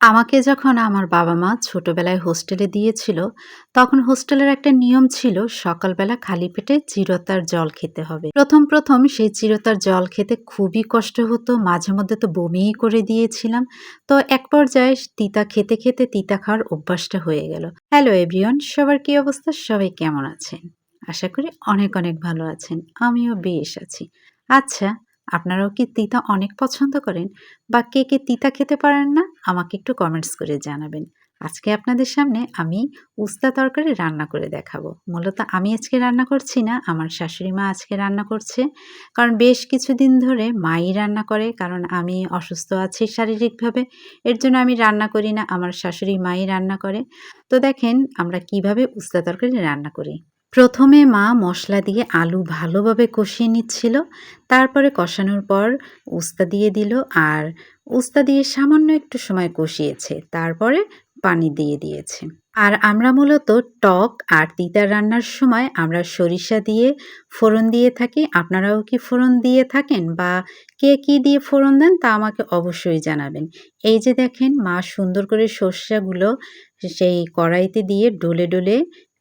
আমাকে যখন আমার বাবা-মা ছোটবেলায় হোস্টেলে দিয়েছিল, তখন হোস্টেলের একটা নিয়ম ছিল সকালবেলা খালি পেটে চিরতার জল খেতে হবে। ১ম, ১ম সেই চিরতার জল খেতে খুবই কষ্ট হতো। মাঝে মধ্যে তো বমিই করে দিয়েছিলাম। তো এক পর্যায়ে তিতা খেতে, খেতে তিতা খাওয়ার অভ্যাসটা হয়ে গেল। হ্যালো এভরিওয়ান, সবার কি অবস্থা? সবাই কেমন আছেন? আশা করি অনেক, অনেক ভালো আছেন। আমিও বেশ আছি। আচ্ছা, আপনারাও কি তিতা অনেক পছন্দ করেন? বা কে, কে তিতা খেতে পারেন না? আমাকে একটু কমেন্টস করে জানাবেন। আজকে আপনাদের সামনে আমি উস্তা তরকারি রান্না করে দেখাবো। মূলত আমি আজকে রান্না করছি না, আমার শাশুড়ি মা আজকে রান্না করছে। কারণ বেশ কিছুদিন ধরে মাই রান্না করে কারণ আমি অসুস্থ আছি শারীরিকভাবে। এর জন্য আমি রান্না করি না, আমার শাশুড়ি মাই রান্না করে। তো দেখেন আমরা কীভাবে উস্তা তরকারি রান্না করি। প্রথমে মা মশলা দিয়ে আলু ভালোভাবে কষিয়ে নিচ্ছিল, তারপরে কষানোর পর উস্তা দিয়ে দিল আর উস্তা দিয়ে সামান্য একটু সময় কষিয়েছে, তারপরে পানি দিয়ে দিয়েছে। আর আমরা মূলত টক আর তিতা রান্নার সময় আমরা সরিষা দিয়ে ফোড়ন দিয়ে থাকি। আপনারাও কি ফোড়ন দিয়ে থাকেন বা কে কি দিয়ে ফোড়ন দেন তা আমাকে অবশ্যই জানাবেন। এই যে দেখেন মা সুন্দর করে সর্ষাগুলো সেই কড়াইতে দিয়ে ডলে ডলে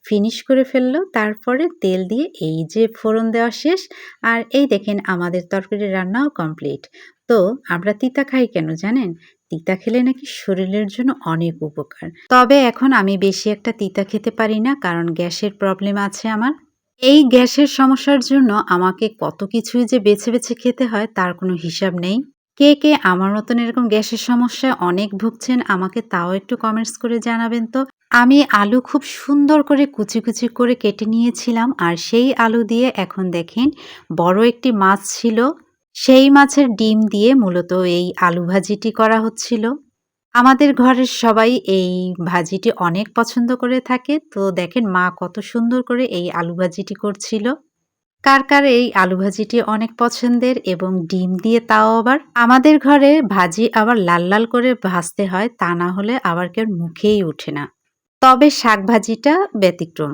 ফিনিশ করে ফেলল, তারপরে তেল দিয়ে এই যে ফোড়ন দেওয়া শেষ, আর এই দেখেন আমাদের তরকারি রান্নাও কমপ্লিট তো আমরা তিতা খাই কেন জানেন? তিতা খেলে নাকি শরীরের জন্য অনেক উপকার। তবে এখন আমি বেশি একটা তিতা খেতে পারি না, কারণ গ্যাসের প্রবলেম আছে আমার। এই গ্যাসের সমস্যার জন্য আমাকে কত কিছুই যে বেছে বেছে খেতে হয়, তার কোনো হিসাব নেই। কে কে আমার মতন এরকম গ্যাসের সমস্যায় অনেক ভুগছেন, আমাকে তাও একটু কমেন্টস করে জানাবেন তো। আমি আলু খুব সুন্দর করে কুচি কুচি করে কেটে নিয়েছিলাম আর সেই আলু দিয়ে এখন দেখেন বড় একটি মাছ ছিল। সেই মাছের ডিম দিয়ে মূলত এই আলু ভাজিটি করা হচ্ছিল। আমাদের ঘরের সবাই এই ভাজিটি অনেক পছন্দ করে থাকে। তো দেখেন মা কত সুন্দর করে এই আলু ভাজিটি করছিল। কার কার এই আলু ভাজিটি অনেক পছন্দের এবং ডিম দিয়ে তাও আবার। আমাদের ঘরে ভাজি আবার লাল লাল করে ভাজতে হয়, তা না হলে আবার কেউ মুখেই ওঠে না। তবে শাক ভাজিটা ব্যতিক্রম।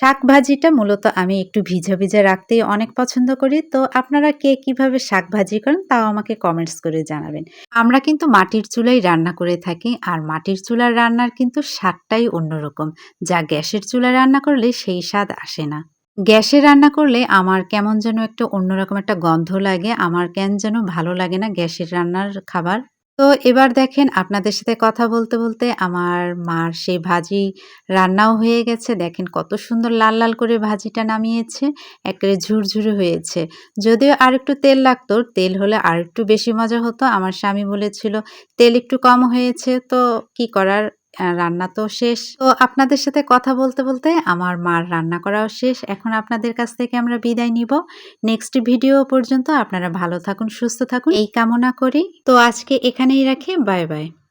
শাক ভাজিটা মূলত আমি একটু ভিজা ভিজা রাখতেই অনেক পছন্দ করি। তো আপনারা কে কীভাবে শাক ভাজি করেন তাও আমাকে কমেন্টস করে জানাবেন। আমরা কিন্তু মাটির চুলাই রান্না করে থাকি আর মাটির চুলার রান্নার কিন্তু স্বাদটাই অন্যরকম। যা গ্যাসের চুলায় রান্না করলে সেই স্বাদ আসে না। গ্যাসে রান্না করলে আমার কেমন যেন একটা অন্যরকম একটা গন্ধ লাগে। আমার কেন যেন ভালো লাগে না গ্যাসের রান্নার খাবার। তো এবার দেখেন আপনাদের সাথে কথা বলতে বলতে আমার মার সেই ভাজি রান্নাও হয়ে গেছে। দেখেন কত সুন্দর লাল লাল করে ভাজিটা নামিয়েছে, একেবারে ঝুরঝুরে হয়েছে। যদিও আর একটু তেল লাগতো, তেল হলে আর একটু বেশি মজা হতো। আমার স্বামী বলেছিল, তেল একটু কম হয়েছে, তো কি করার? রান্না তো শেষ। তো আপনাদের সাথে কথা বলতে বলতে আমার মার রান্না করাও শেষ। এখন আপনাদের কাছ থেকে আমরা বিদায় নিব। নেক্সট ভিডিও পর্যন্ত আপনারা ভালো থাকুন, সুস্থ থাকুন। এই কামনা করি। তো আজকে এখানেই রাখি। Bye bye.